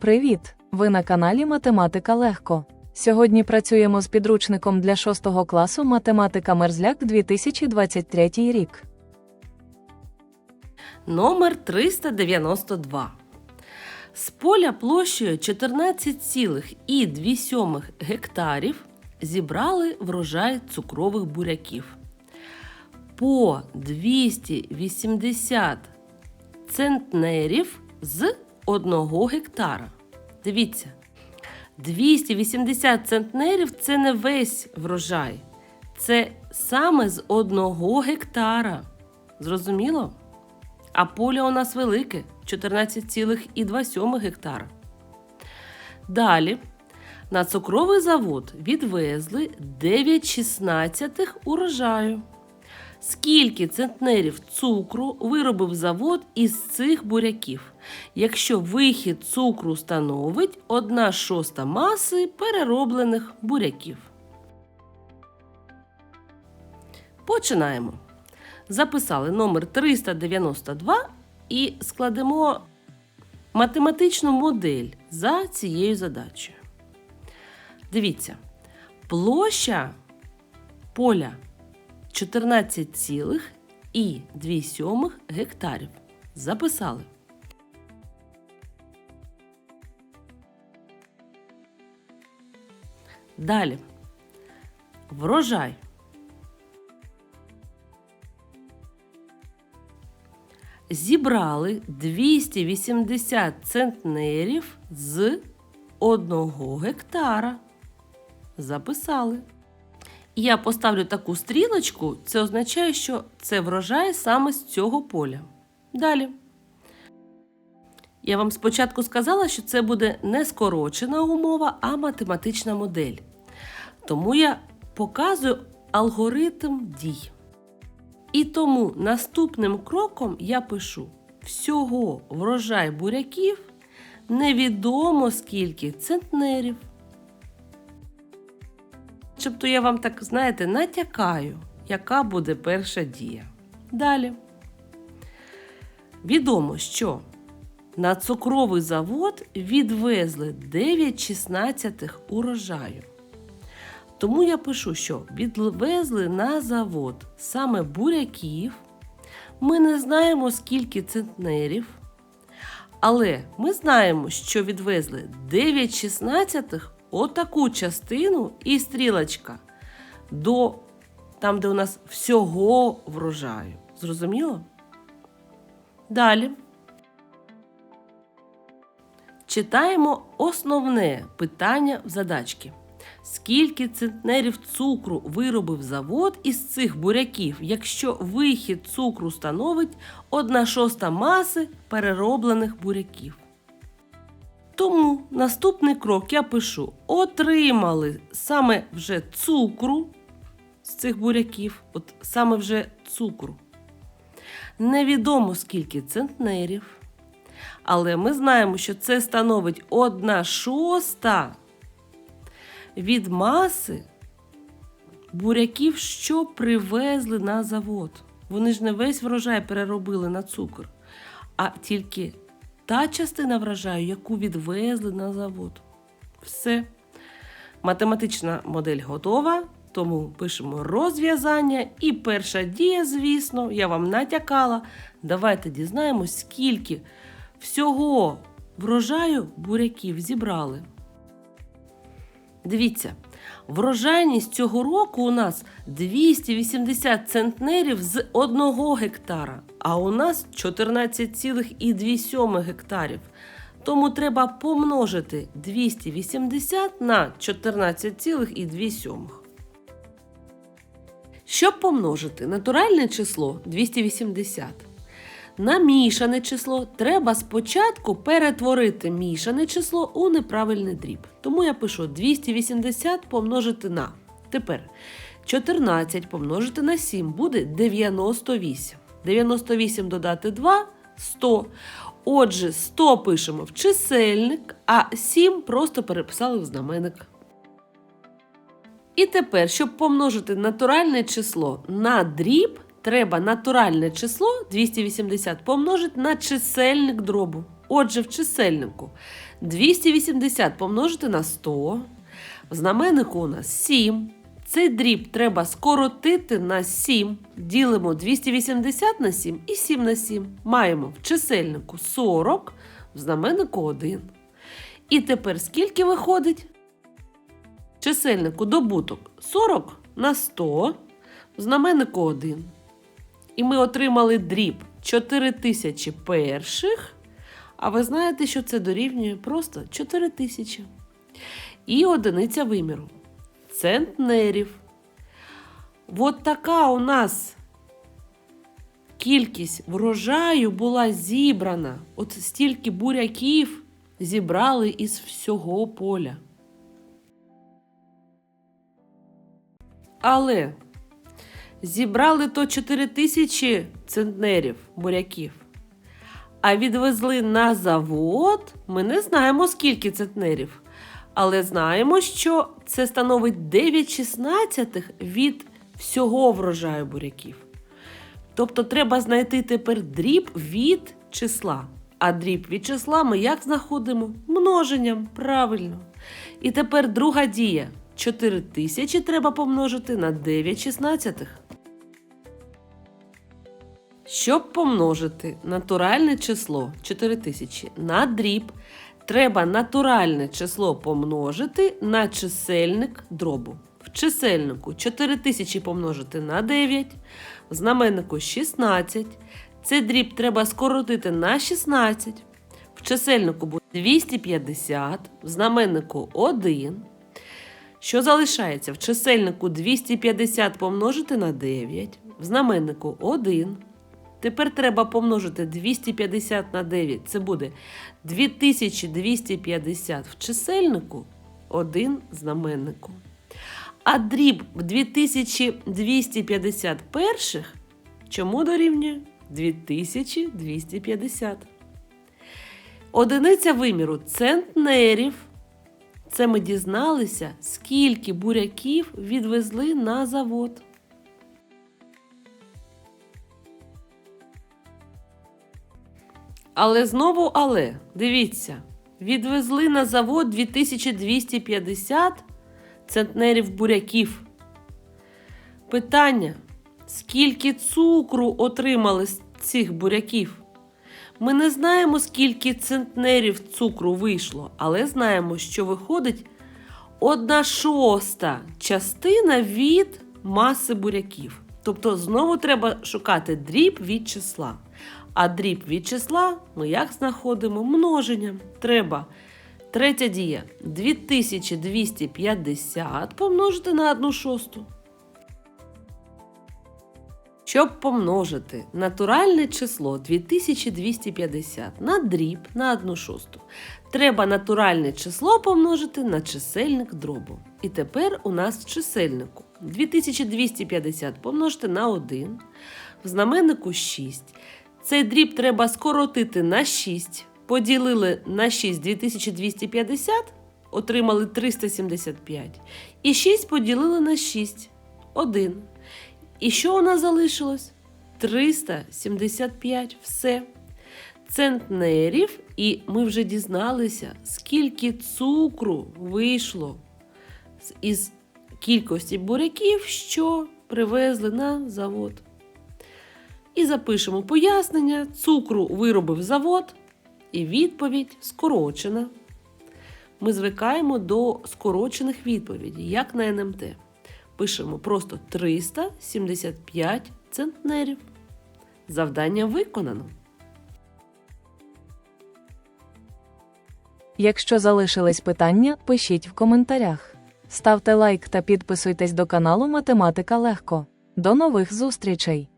Привіт! Ви на каналі Математика Легко. Сьогодні працюємо з підручником для 6 класу Математика Мерзляк 2023 рік. Номер 392. З поля площею 14,2 гектарів зібрали врожай цукрових буряків. По 280 центнерів з 1 гектара. Дивіться, 280 центнерів це не весь врожай. Це саме з 1 гектара. Зрозуміло? А поле у нас велике 14,2 гектара. Далі на цукровий завод відвезли 9 шістнадцятих урожаю. Скільки центнерів цукру виробив завод із цих буряків, якщо вихід цукру становить 1 шоста маси перероблених буряків? Починаємо записали номер 392 і складемо математичну модель за цією задачею. Дивіться, площа поля 14,2 гектарів. Записали. Далі. Врожай. зібрали 280 центнерів з 1 гектара. Записали. Я поставлю таку стрілочку, це означає, що це врожай саме з цього поля. Далі. Я вам спочатку сказала, що це буде не скорочена умова, а математична модель. Тому я показую алгоритм дій. І тому наступним кроком я пишу всього врожай буряків невідомо скільки центнерів. Тобто я вам так, знаєте, натякаю, яка буде перша дія. Далі. Відомо, що на цукровий завод відвезли 9 шістнадцятих урожаю. Тому я пишу, що відвезли на завод саме буряків. Ми не знаємо, скільки центнерів. Але ми знаємо, що відвезли 9 шістнадцятих отаку частину і стрілочка до там, де у нас всього врожаю. Зрозуміло? Далі. Читаємо основне питання в задачці. Скільки центнерів цукру виробив завод із цих буряків, якщо вихід цукру становить 1 шоста маси перероблених буряків? Тому наступний крок я пишу: отримали саме вже цукру з цих буряків, от саме вже цукру. Невідомо скільки центнерів. Але ми знаємо, що це становить 1 шоста від маси буряків, що привезли на завод. Вони ж не весь врожай переробили на цукор, а тільки та частина врожаю, яку відвезли на завод. Все. Математична модель готова, тому пишемо розв'язання. І перша дія, звісно, я вам натякала. Давайте дізнаємось, скільки всього врожаю буряків зібрали. Дивіться, врожайність цього року у нас 280 центнерів з 1 гектара, а у нас 14,2 гектарів. Тому треба помножити 280 на 14,2. Щоб помножити натуральне число 280 на мішане число треба спочатку перетворити мішане число у неправильний дріб. Тому я пишу 280 помножити на. Тепер 14 помножити на 7 буде 98. 98 додати 2 100. Отже, 100 пишемо в чисельник, а 7 просто переписали в знаменник. І тепер, щоб помножити натуральне число на дріб, треба натуральне число 280 помножити на чисельник дробу. Отже, в чисельнику 280 помножити на 100. В знаменнику у нас 7. Цей дріб треба скоротити на 7. Ділимо 280 на 7 і 7 на 7. Маємо в чисельнику 40, в знаменнику 1. І тепер скільки виходить? В чисельнику добуток 40 на 100, в знаменнику 1. І ми отримали дріб 4000 перших. А ви знаєте, що це дорівнює просто 4000. І одиниця виміру. Центнерів. От така у нас кількість врожаю була зібрана. От стільки буряків зібрали із всього поля. Але зібрали то 4 тисячі центнерів буряків. А відвезли на завод. Ми не знаємо, скільки центнерів. Але знаємо, що це становить 9 шістнадцятих від всього врожаю буряків. Тобто треба знайти тепер дріб від числа. А дріб від числа ми як знаходимо? Множенням, правильно. І тепер друга дія. 4 тисячі треба помножити на 9 шістнадцятих. Щоб помножити натуральне число 4000 на дріб, треба натуральне число помножити на чисельник дробу. В чисельнику 4000 помножити на 9, в знаменнику 16. Цей дріб треба скоротити на 16. В чисельнику буде 250, в знаменнику 1. Що залишається? В чисельнику 250 помножити на 9, в знаменнику 1. Тепер треба помножити 250 на 9. Це буде 2250 в чисельнику, 1 знаменнику. А дріб в 2250 перших чому дорівнює? 2250. Одиниця виміру центнерів. Це ми дізналися, скільки буряків відвезли на завод. Але знову але, дивіться, відвезли на завод 2250 центнерів буряків. Питання: скільки цукру отримали з цих буряків? Ми не знаємо, скільки центнерів цукру вийшло, але знаємо, що виходить одна шоста частина від маси буряків. Тобто знову треба шукати дріб від числа. А дріб від числа ми як знаходимо множенням. Треба третя дія 2250 помножити на 1 шосту. Щоб помножити натуральне число 2250 на дріб на 1 шосту, треба натуральне число помножити на чисельник дробу. І тепер у нас в чисельнику 2250 помножити на 1, в знаменнику 6. Цей дріб треба скоротити на 6. Поділили на 6 2250, отримали 375. І 6 поділили на 6 1. І що у нас залишилось? 375. Все. Центнерів, і ми вже дізналися, скільки цукру вийшло із кількості буряків, що привезли на завод. І запишемо пояснення: цукру виробив завод, і відповідь скорочена. Ми звикаємо до скорочених відповідей, як на НМТ. Пишемо просто 375 центнерів. Завдання виконано. Якщо залишились питання, пишіть в коментарях. Ставте лайк та підписуйтесь до каналу Математика Легко. До нових зустрічей!